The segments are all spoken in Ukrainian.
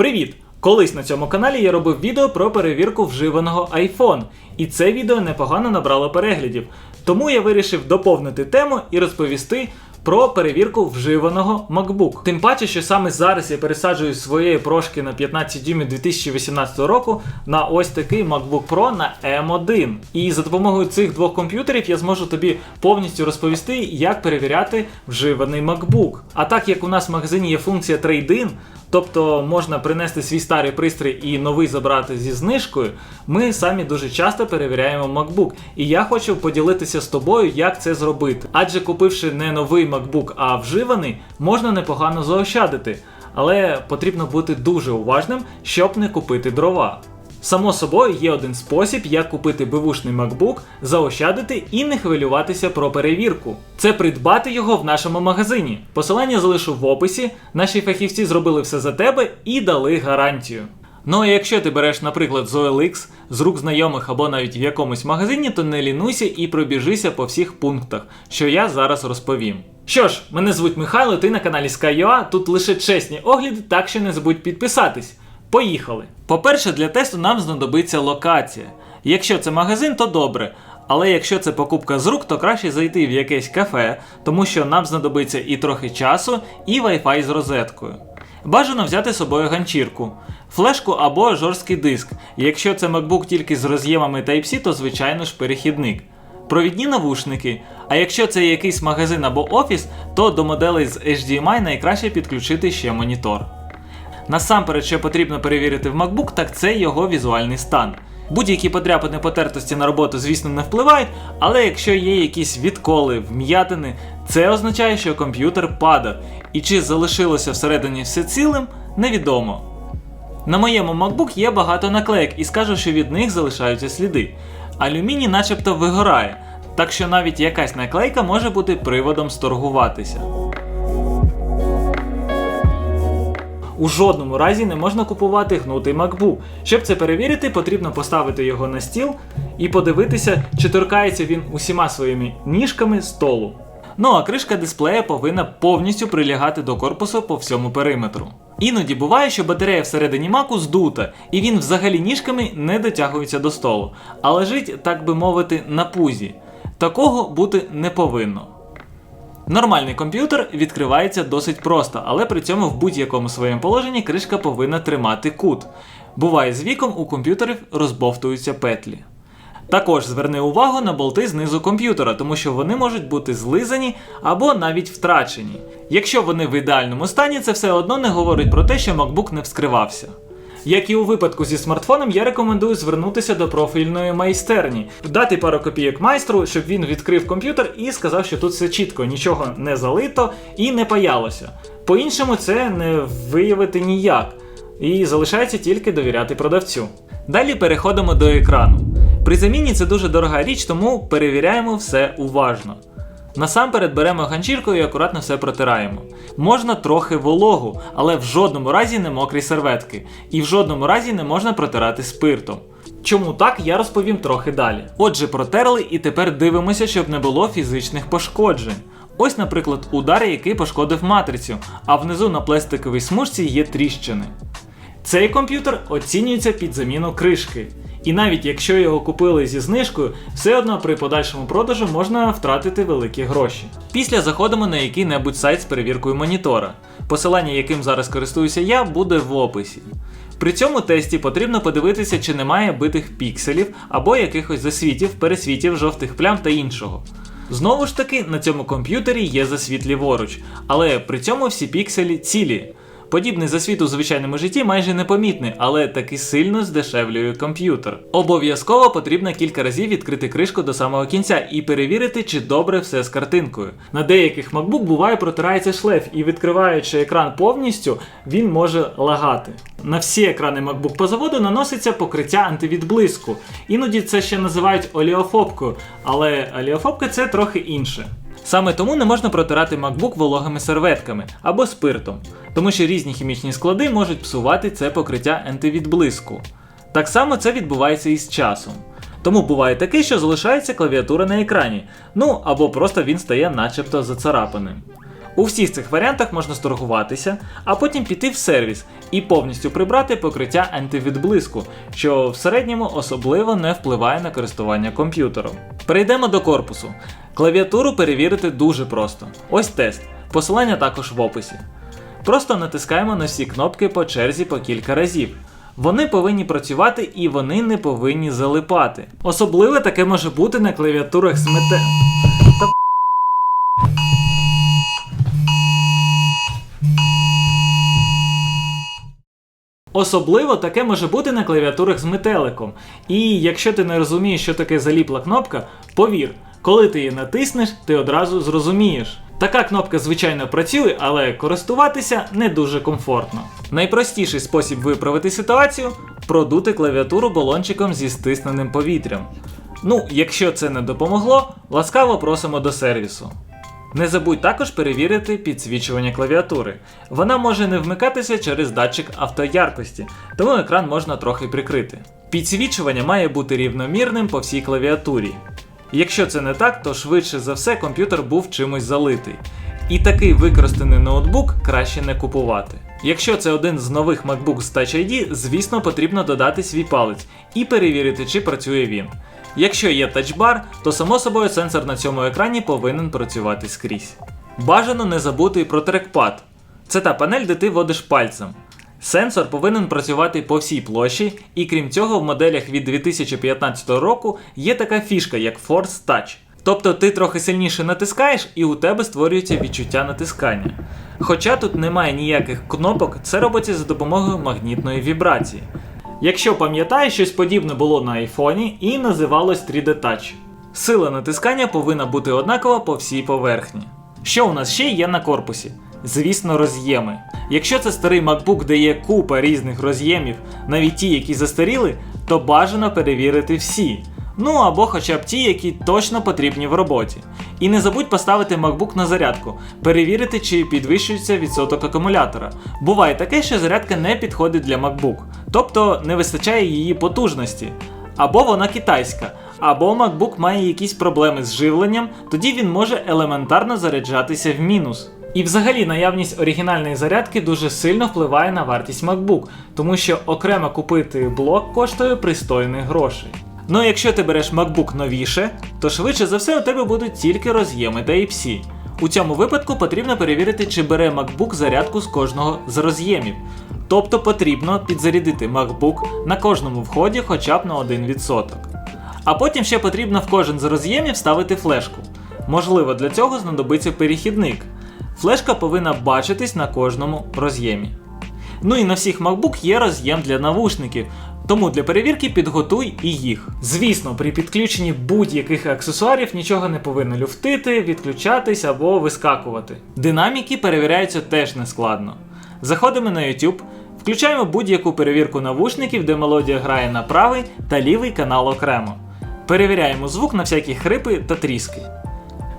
Привіт! Колись на цьому каналі я робив відео про перевірку вживаного iPhone, і це відео непогано набрало переглядів. Тому я вирішив доповнити тему і розповісти про перевірку вживаного MacBook. Тим паче, що саме зараз я пересаджую своєї прошки на 15 дюймів 2018 року на ось такий MacBook Pro на M1. І за допомогою цих двох комп'ютерів я зможу тобі повністю розповісти, як перевіряти вживаний MacBook. А так як у нас в магазині є функція Trade-in, Тобто можна принести свій старий пристрій і новий забрати зі знижкою. Ми самі дуже часто перевіряємо MacBook. І я хочу поділитися з тобою, як це зробити. Адже купивши не новий MacBook, а вживаний, можна непогано заощадити. Але потрібно бути дуже уважним, щоб не купити дрова. Само собою є один спосіб, як купити бивушний MacBook, заощадити і не хвилюватися про перевірку. Це придбати його в нашому магазині. Посилання залишу в описі. Наші фахівці зробили все за тебе і дали гарантію. Ну а якщо ти береш, наприклад, з OLX, з рук знайомих або навіть в якомусь магазині, то не лінуйся і пробіжися по всіх пунктах, що я зараз розповім. Що ж, мене звуть Михайло, ти на каналі Sky.ua, тут лише чесні огляди, так що не забудь підписатись. Поїхали! По-перше, для тесту нам знадобиться локація. Якщо це магазин, то добре. Але якщо це покупка з рук, то краще зайти в якесь кафе, тому що нам знадобиться і трохи часу, і Wi-Fi з розеткою. Бажано взяти з собою ганчірку, флешку або жорсткий диск. Якщо це MacBook тільки з роз'ємами Type-C, то звичайно ж перехідник. Провідні навушники. А якщо це якийсь магазин або офіс, то до моделей з HDMI найкраще підключити ще монітор. Насамперед, що потрібно перевірити в MacBook, так це його візуальний стан. Будь-які подряпини потертості на роботу, звісно, не впливають, але якщо є якісь відколи, вм'ятини, це означає, що комп'ютер падав, і чи залишилося всередині все цілим, невідомо. На моєму MacBook є багато наклеїк і скажу, що від них залишаються сліди. Алюміній начебто вигорає, так що навіть якась наклейка може бути приводом сторгуватися. У жодному разі не можна купувати гнутий MacBook. Щоб це перевірити, потрібно поставити його на стіл і подивитися, чи торкається він усіма своїми ніжками столу. Ну а кришка дисплея повинна повністю прилягати до корпусу по всьому периметру. Іноді буває, що батарея всередині маку здута, і він взагалі ніжками не дотягується до столу, а лежить, так би мовити, на пузі. Такого бути не повинно. Нормальний комп'ютер відкривається досить просто, але при цьому в будь-якому своєму положенні кришка повинна тримати кут. Буває з віком у комп'ютерів розбовтуються петлі. Також зверни увагу на болти знизу комп'ютера, тому що вони можуть бути злизані або навіть втрачені. Якщо вони в ідеальному стані, це все одно не говорить про те, що MacBook не вскривався. Як і у випадку зі смартфоном, я рекомендую звернутися до профільної майстерні, дати пару копійок майстру, щоб він відкрив комп'ютер і сказав, що тут все чітко, нічого не залито і не паялося. По-іншому це не виявити ніяк, і залишається тільки довіряти продавцю. Далі переходимо до екрану. При заміні це дуже дорога річ, тому перевіряємо все уважно. Насамперед беремо ганчірку і акуратно все протираємо. Можна трохи вологу, але в жодному разі не мокрі серветки, і в жодному разі не можна протирати спиртом. Чому так, я розповім трохи далі. Отже, протерли і тепер дивимося, щоб не було фізичних пошкоджень. Ось, наприклад, удар, який пошкодив матрицю, а внизу на пластиковій смужці є тріщини. Цей комп'ютер оцінюється під заміну кришки. І навіть якщо його купили зі знижкою, все одно при подальшому продажу можна втратити великі гроші. Після заходимо на який-небудь сайт з перевіркою монітора. Посилання, яким зараз користуюся я, буде в описі. При цьому тесті потрібно подивитися, чи немає битих пікселів або якихось засвітів, пересвітів, жовтих плям та іншого. Знову ж таки, на цьому комп'ютері є засвіт ліворуч, але при цьому всі пікселі цілі. Подібний засвіт у звичайному житті майже непомітний, але таки сильно здешевлює комп'ютер. Обов'язково потрібно кілька разів відкрити кришку до самого кінця і перевірити, чи добре все з картинкою. На деяких MacBook буває протирається шлейф, і відкриваючи екран повністю, він може лагати. На всі екрани MacBook по заводу наноситься покриття антивідблиску. Іноді це ще називають оліофобкою, але оліофобка це трохи інше. Саме тому не можна протирати MacBook вологими серветками або спиртом, тому що різні хімічні склади можуть псувати це покриття антивідблиску. Так само це відбувається і з часом. Тому буває таке, що залишається клавіатура на екрані, ну або просто він стає начебто зацарапаним. У всіх цих варіантах можна сторгуватися, а потім піти в сервіс і повністю прибрати покриття антивідблиску, що в середньому особливо не впливає на користування комп'ютером. Перейдемо до корпусу. Клавіатуру перевірити дуже просто. Ось тест. Посилання також в описі. Просто натискаємо на всі кнопки по черзі по кілька разів. Вони повинні працювати і вони не повинні залипати. Особливо таке може бути на клавіатурах з мете. Особливо таке може бути на клавіатурах з метеликом. І якщо ти не розумієш, що таке заліпла кнопка, повір, коли ти її натиснеш, ти одразу зрозумієш. Така кнопка, звичайно, працює, але користуватися не дуже комфортно. Найпростіший спосіб виправити ситуацію продути клавіатуру балончиком зі стисненим повітрям. Ну, якщо це не допомогло, ласкаво просимо до сервісу. Не забудь також перевірити підсвічування клавіатури. Вона може не вмикатися через датчик автояркості, тому екран можна трохи прикрити. Підсвічування має бути рівномірним по всій клавіатурі. Якщо це не так, то швидше за все комп'ютер був чимось залитий. І такий використаний ноутбук краще не купувати. Якщо це один з нових MacBook з Touch ID, звісно, потрібно додати свій палець і перевірити, чи працює він. Якщо є тачбар, то само собою сенсор на цьому екрані повинен працювати скрізь. Бажано не забути і про трекпад. Це та панель, де ти водиш пальцем. Сенсор повинен працювати по всій площі, і крім цього, в моделях від 2015 року є така фішка, як Force Touch. Тобто ти трохи сильніше натискаєш, і у тебе створюється відчуття натискання. Хоча тут немає ніяких кнопок, це робиться за допомогою магнітної вібрації. Якщо пам'ятаєш, щось подібне було на айфоні і називалось 3D Touch. Сила натискання повинна бути однакова по всій поверхні. Що у нас ще є на корпусі? Звісно, роз'єми. Якщо це старий MacBook, де є купа різних роз'ємів, навіть ті, які застаріли, то бажано перевірити всі. Ну або хоча б ті, які точно потрібні в роботі. І не забудь поставити MacBook на зарядку, перевірити, чи підвищується відсоток акумулятора. Буває таке, що зарядка не підходить для MacBook, тобто не вистачає її потужності. Або вона китайська, або MacBook має якісь проблеми з живленням, тоді він може елементарно заряджатися в мінус. І взагалі наявність оригінальної зарядки дуже сильно впливає на вартість MacBook, тому що окремо купити блок коштує пристойних грошей. Ну якщо ти береш MacBook новіше, то швидше за все у тебе будуть тільки роз'єми Type-C. У цьому випадку потрібно перевірити, чи бере MacBook зарядку з кожного з роз'ємів. Тобто потрібно підзарядити MacBook на кожному вході хоча б на 1%. А потім ще потрібно в кожен з роз'ємів ставити флешку. Можливо, для цього знадобиться перехідник. Флешка повинна бачитись на кожному роз'ємі. Ну і на всіх MacBook є роз'єм для навушників, тому для перевірки підготуй і їх. Звісно, при підключенні будь-яких аксесуарів нічого не повинно люфтити, відключатись або вискакувати. Динаміки перевіряються теж нескладно. Заходимо на YouTube, включаємо будь-яку перевірку навушників, де мелодія грає на правий та лівий канал окремо. Перевіряємо звук на всякі хрипи та тріски.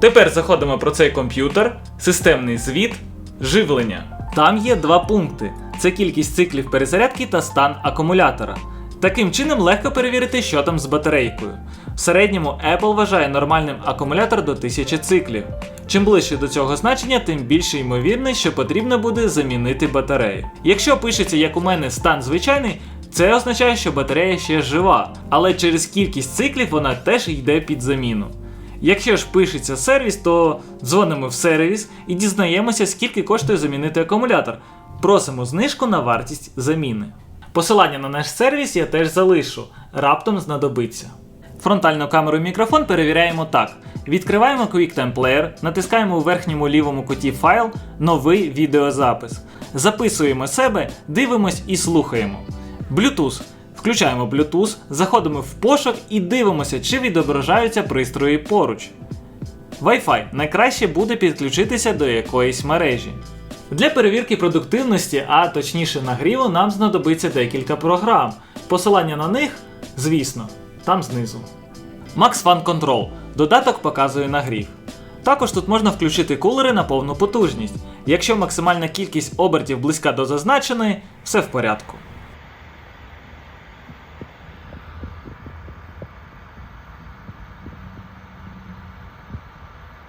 Тепер заходимо про цей комп'ютер, системний звіт, живлення. Там є два пункти: це кількість циклів перезарядки та стан акумулятора. Таким чином легко перевірити, що там з батарейкою. В середньому Apple вважає нормальним акумулятор до 1000 циклів. Чим ближче до цього значення, тим більше ймовірність, що потрібно буде замінити батарею. Якщо пишеться, як у мене, стан звичайний, це означає, що батарея ще жива, але через кількість циклів вона теж йде під заміну. Якщо ж пишеться сервіс, то дзвонимо в сервіс і дізнаємося, скільки коштує замінити акумулятор. Просимо знижку на вартість заміни. Посилання на наш сервіс я теж залишу, раптом знадобиться. Фронтальну камеру і мікрофон перевіряємо так: відкриваємо QuickTime Player, натискаємо у верхньому лівому куті файл, новий відеозапис. Записуємо себе, дивимось і слухаємо. Bluetooth. Включаємо Bluetooth, заходимо в пошук і дивимося, чи відображаються пристрої поруч. Wi-Fi найкраще буде підключитися до якоїсь мережі. Для перевірки продуктивності, а точніше нагріву, нам знадобиться декілька програм. Посилання на них, звісно, там знизу. Max Fan Control. Додаток показує нагрів. Також тут можна включити кулери на повну потужність. Якщо максимальна кількість обертів близька до зазначеної, все в порядку.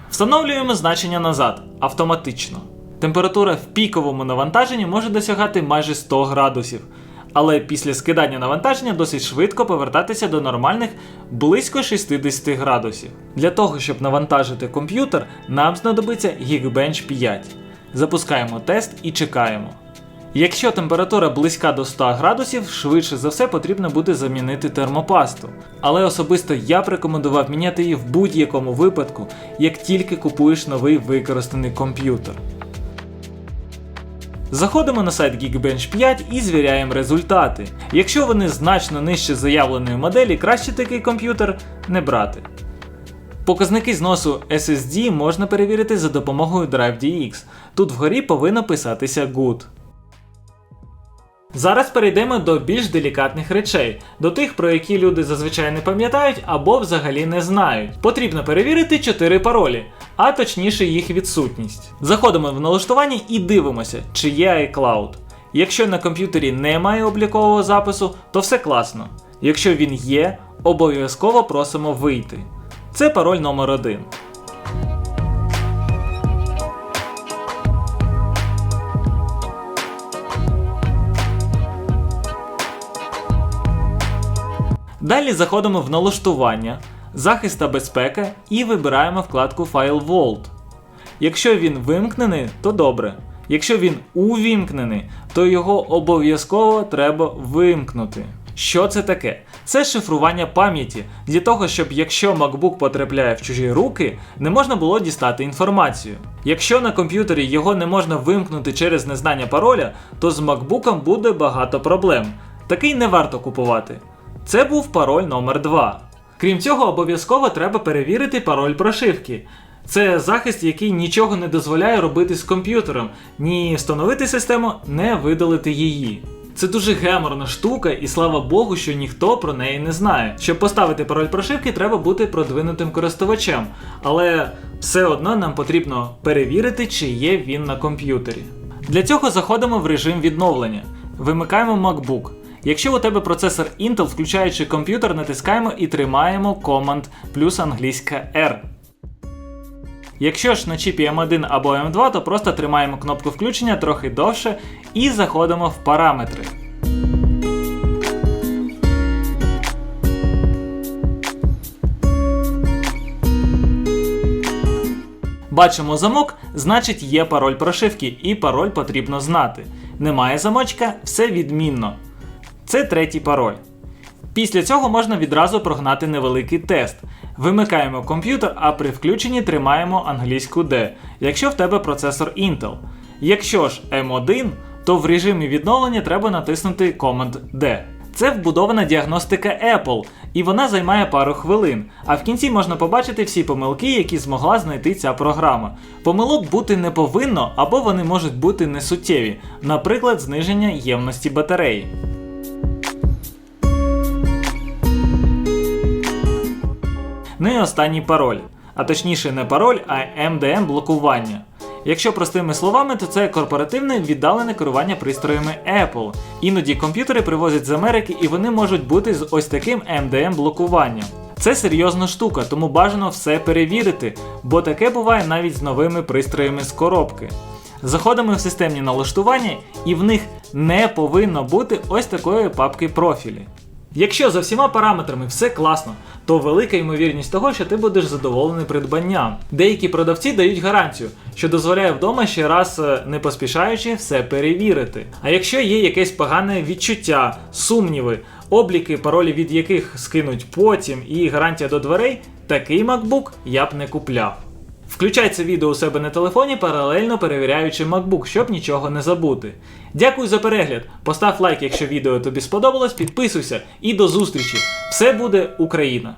Встановлюємо значення назад автоматично. Температура в піковому навантаженні може досягати майже 100 градусів, але після скидання навантаження досить швидко повертатися до нормальних близько 60 градусів. Для того, щоб навантажити комп'ютер, нам знадобиться Geekbench 5. Запускаємо тест і чекаємо. Якщо температура близька до 100 градусів, швидше за все потрібно буде замінити термопасту. Але особисто я б рекомендував міняти її в будь-якому випадку, як тільки купуєш новий використаний комп'ютер. Заходимо на сайт Geekbench 5 і звіряємо результати. Якщо вони значно нижче заявленої моделі, краще такий комп'ютер не брати. Показники зносу SSD можна перевірити за допомогою DriveDX. Тут вгорі повинно писатися Good. Зараз перейдемо до більш делікатних речей, до тих, про які люди зазвичай не пам'ятають або взагалі не знають. Потрібно перевірити 4 паролі, а точніше їх відсутність. Заходимо в налаштування і дивимося, чи є iCloud. Якщо на комп'ютері немає облікового запису, то все класно. Якщо він є, обов'язково просимо вийти. Це пароль номер 1. Далі заходимо в налаштування, захист та безпека і вибираємо вкладку File Vault. Якщо він вимкнений, то добре. Якщо він увімкнений, то його обов'язково треба вимкнути. Що це таке? Це шифрування пам'яті для того, щоб якщо MacBook потрапляє в чужі руки, не можна було дістати інформацію. Якщо на комп'ютері його не можна вимкнути через незнання пароля, то з MacBook буде багато проблем. Такий не варто купувати. Це був пароль номер 2. Крім цього, обов'язково треба перевірити пароль прошивки. Це захист, який нічого не дозволяє робити з комп'ютером, ні встановити систему, не видалити її. Це дуже геморна штука, і слава Богу, що ніхто про неї не знає. Щоб поставити пароль прошивки, треба бути продвинутим користувачем, але все одно нам потрібно перевірити, чи є він на комп'ютері. Для цього заходимо в режим відновлення, вимикаємо MacBook. Якщо у тебе процесор Intel, включаючи комп'ютер, натискаємо і тримаємо Command плюс англійська R. Якщо ж на чіпі M1 або M2, то просто тримаємо кнопку включення трохи довше і заходимо в параметри. Бачимо замок, значить є пароль прошивки, і пароль потрібно знати. Немає замочка, все відмінно. Це третій пароль. Після цього можна відразу прогнати невеликий тест. Вимикаємо комп'ютер, а при включенні тримаємо англійську D, якщо в тебе процесор Intel. Якщо ж M1, то в режимі відновлення треба натиснути Command D. Це вбудована діагностика Apple, і вона займає пару хвилин. А в кінці можна побачити всі помилки, які змогла знайти ця програма. Помилок бути не повинно, або вони можуть бути несуттєві, наприклад, зниження ємності батареї. Ну і останній пароль. А точніше не пароль, а MDM блокування. Якщо простими словами, то це корпоративне віддалене керування пристроями Apple. Іноді комп'ютери привозять з Америки і вони можуть бути з ось таким MDM блокуванням. Це серйозна штука, тому бажано все перевірити, бо таке буває навіть з новими пристроями з коробки. Заходимо в системні налаштування, і в них не повинно бути ось такої папки профілі. Якщо за всіма параметрами все класно, то велика ймовірність того, що ти будеш задоволений придбанням. Деякі продавці дають гарантію, що дозволяє вдома ще раз е, не поспішаючи все перевірити. А якщо є якесь погане відчуття, сумніви, обліки, паролі від яких скинуть потім і гарантія до дверей, такий MacBook я б не купляв. Включай це відео у себе на телефоні, паралельно перевіряючи MacBook, щоб нічого не забути. Дякую за перегляд. Постав лайк, якщо відео тобі сподобалось, підписуйся і до зустрічі! Все буде Україна!